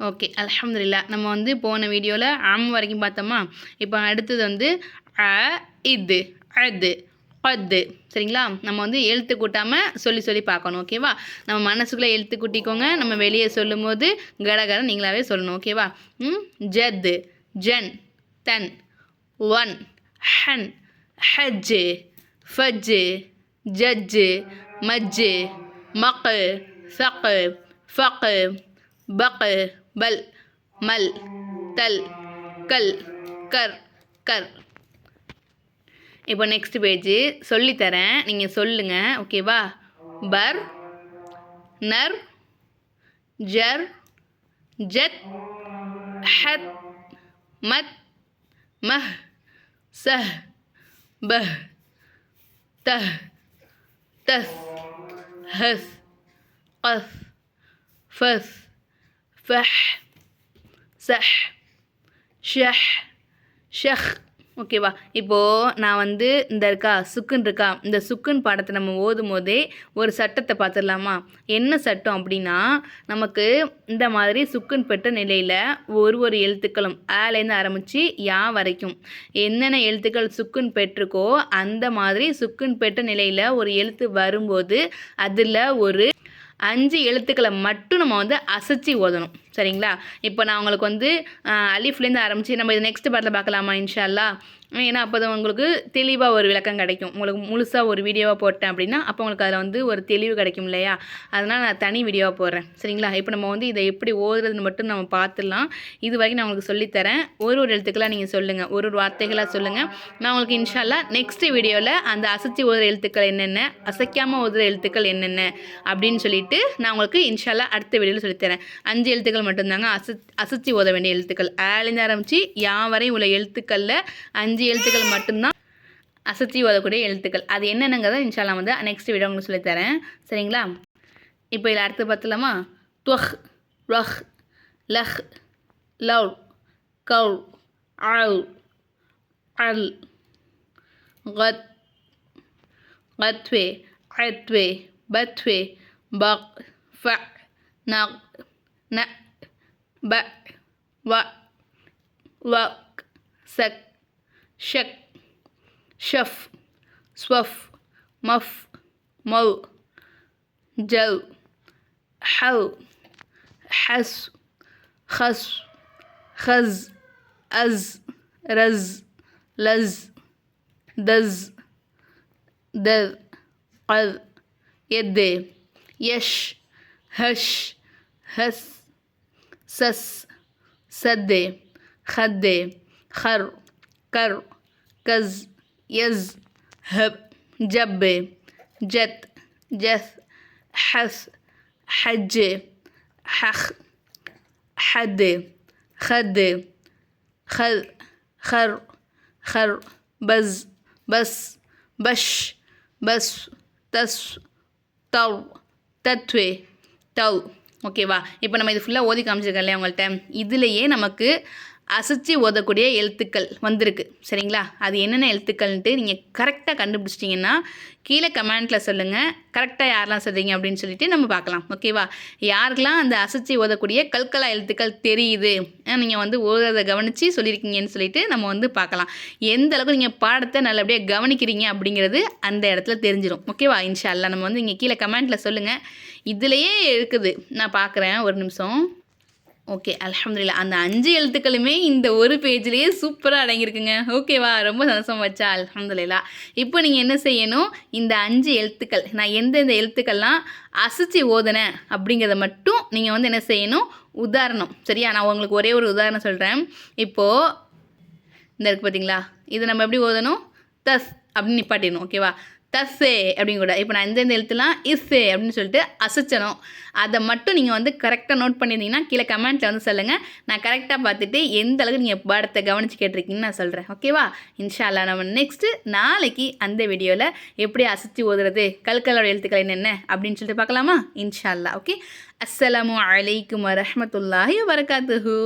Okay அலமதுல்லா நம்ம வந்து போன வீடியோவில் அம் வரைக்கும் பார்த்தோமா? இப்போ அடுத்தது வந்து அ இது அது பத்து சரிங்களா? நம்ம வந்து எழுத்து கூட்டாமல் சொல்லி சொல்லி பார்க்கணும் ஓகேவா? நம்ம மனசுக்குள்ளே எழுத்து கூட்டிக்கோங்க. நம்ம வெளியே சொல்லும்போது கடகர நீங்களாவே சொல்லணும் ஓகேவா? ம் ஜத்து ஜன் தன் ஒன் ஹன் ஹஜ்ஜு ஃபஜ்ஜு ஜஜ்ஜு மஜ்ஜு மக்கு சக்கு ஃபக்கு பக்கு बल, मल, तल, कल, कर कर. इक्स्ट पेज तर ओकेवा बर नर जर जत हत मत मह सह बह तह तस हस कस فح சஹ் ஷஹ் ஷஹ் ஓகேவா இப்போது நான் வந்து இந்த இருக்கா சுக்குன் இருக்கா இந்த சுக்குன் பாடத்தை நம்ம ஓதும் போதே ஒரு சட்டத்தை பார்த்துடலாமா என்ன சட்டம் அப்படின்னா நமக்கு இந்த மாதிரி சுக்குன் பெற்ற நிலையில் ஒரு ஒரு எழுத்துக்களும் ஆலேருந்து ஆரம்பித்து யா வரைக்கும். என்னென்ன எழுத்துக்கள் சுக்குன் பெற்றுக்கோ அந்த மாதிரி சுக்குன் பெற்ற நிலையில் ஒரு எழுத்து வரும்போது அதில் ஒரு அஞ்சு எழுத்துக்களை மட்டும் நம்ம வந்து அசைச்சி ஓதணும். சரிங்களா? இப்போ நான் உங்களுக்கு வந்து அலிஃப்லேருந்து ஆரம்பித்து நம்ம இது நெக்ஸ்ட் பாட்டில் பார்க்கலாமா இன்ஷால்லா? ஏன்னா அப்போ தான் உங்களுக்கு தெளிவாக ஒரு விளக்கம் கிடைக்கும். உங்களுக்கு முழுசாக ஒரு வீடியோவாக போட்டேன் அப்படின்னா அப்போ உங்களுக்கு அதில் வந்து ஒரு தெளிவு கிடைக்கும் இல்லையா? அதனால் நான் தனி வீடியோவாக போடுறேன். சரிங்களா? இப்போ நம்ம வந்து இதை எப்படி ஓதுறதுன்னு மட்டும் நம்ம பார்த்துடலாம் இது வரைக்கும் நான் உங்களுக்கு சொல்லித்தரேன் ஒரு ஒரு எழுத்துக்களாக நீங்கள் சொல்லுங்கள் ஒரு ஒரு வார்த்தைகளாக சொல்லுங்கள் நான் உங்களுக்கு இன்ஷால்லா நெக்ஸ்ட் வீடியோவில் அந்த அசைச்சி ஓதுற எழுத்துக்கள் என்னென்ன அசைக்காமல் ஓதுற எழுத்துக்கள் என்னென்ன அப்படின்னு சொல்லிட்டு நான் உங்களுக்கு இன்ஷால்லா அடுத்த வீடியோவில் சொல்லித்தரேன் அஞ்சு எழுத்துக்கள் மட்டும்தாங்க. அசை அசைச்சி ஓத வேண்டிய எழுத்துக்கள். ஏலேருந்து ஆரம்பித்து யா வரையும் உள்ள எழுத்துக்களில் அஞ்சு அஞ்சு எழுத்துக்கள் மட்டும்தான் அசத்தி ஓதக்கூடிய எழுத்துக்கள். அது என்னென்னங்கிறத இன்ஷால்லாம் வந்து நெக்ஸ்ட் வீடியோ உங்களுக்கு சொல்லித்தரேன் சரிங்களா? இப்போ இதில் அடுத்து பார்த்தலாமா துவஹ் ரஹ் லஹ் லவ் கவ் அல் அல் கத் கத்வே அத்வே பத்வே பக் ஃப நக் ந ப வ வக் சக் شك شف صوف مف مو جو حو حس خس خز أز رز لز دز دذ قذ يد يش هش هس سس سد خد خر கர் கஸ் எஸ் ஹப் ஜப்பு ஜத் ஜஸ் ஹஸ் ஹஜ் ஹஹ் ஹத் ஹது ஹல் ஹர் ஹர் பஸ் பஸ் பஷ் பஸ் தஸ் தவ் தத்வே தவ் ஓகேவா இப்போ நம்ம இது ஃபுல்லாக ஓதி காமிச்சிருக்கோம் இல்லையா உங்கள்கிட்ட இதுலேயே நமக்கு அசைச்சு ஓதக்கூடிய எழுத்துக்கள் வந்திருக்கு. சரிங்களா? அது என்னென்ன எழுத்துக்கள்ன்ட்டு நீங்கள் கரெக்டாக கண்டுபிடிச்சிட்டிங்கன்னா கீழே கமெண்ட்டில் சொல்லுங்கள் கரெக்டாக யாரெல்லாம் சொல்கிறீங்க அப்படின்னு சொல்லிட்டு நம்ம பார்க்கலாம். ஓகேவா யாருக்கெல்லாம் அந்த அசைச்சு ஓதக்கூடிய கல்கலா எழுத்துக்கள் தெரியுது? நீங்கள் வந்து ஓதுறதை கவனித்து சொல்லியிருக்கீங்கன்னு சொல்லிட்டு நம்ம வந்து பார்க்கலாம். எந்த அளவுக்கு நீங்கள் பாடத்தை நல்லபடியாக கவனிக்கிறீங்க அப்படிங்கிறது அந்த இடத்துல தெரிஞ்சிடும் ஓகேவா இன்ஷா அல்லா நம்ம வந்து இங்கே கீழே கமெண்ட்டில் சொல்லுங்கள் இதுலேயே இருக்குது. நான் பார்க்குறேன். ஒரு நிமிஷம். ஓகே அலமதுல்லா அந்த அஞ்சு எழுத்துக்களுமே இந்த ஒரு பேஜ்லேயே சூப்பராக அடங்கியிருக்குங்க. ஓகேவா? ரொம்ப சந்தோஷம் வச்சா அலமதுல்லா இப்போ நீங்கள் என்ன செய்யணும்? இந்த அஞ்சு எழுத்துக்கள் நான் எந்தெந்த எழுத்துக்கள்லாம் அசைச்சி ஓதுனேன் அப்படிங்கிறத மட்டும் நீங்கள் வந்து என்ன செய்யணும்? உதாரணம். சரியா? நான் உங்களுக்கு ஒரே ஒரு உதாரணம் சொல்கிறேன் இப்போது இந்த இருக்குது பார்த்தீங்களா இதை நம்ம எப்படி ஓதணும்? தஸ் அப்படின்னு நிப்பாட்டிடணும். ஓகேவா? தஸ்ஸே அப்படின்னு கூட. இப்போ நான் எந்தெந்த எழுத்துலாம் இஸ்ஸே அப்படின்னு சொல்லிட்டு அசைச்சணும். அதை மட்டும் நீங்கள் வந்து கரெக்டாக நோட் பண்ணியிருந்தீங்கன்னா கீழே கமெண்ட்டில் வந்து சொல்லுங்கள் நான் கரெக்டாக பார்த்துட்டு எந்த அளவுக்கு நீங்கள் பாடத்தை கவனித்து கேட்டிருக்கீங்கன்னு நான் சொல்கிறேன் ஓகேவா இன்ஷால்லா நம்ம நெக்ஸ்ட்டு நாளைக்கு அந்த வீடியோவில் எப்படி அசைச்சு ஓதுறது கல்கலோட எழுத்துக்கள் என்னென்ன அப்படின்னு சொல்லிட்டு பார்க்கலாமா? இன்ஷால்லா. ஓகே அஸ்லாம் வலைக்கம் வரமத்துல்லாஹி வரகாத்துஹூ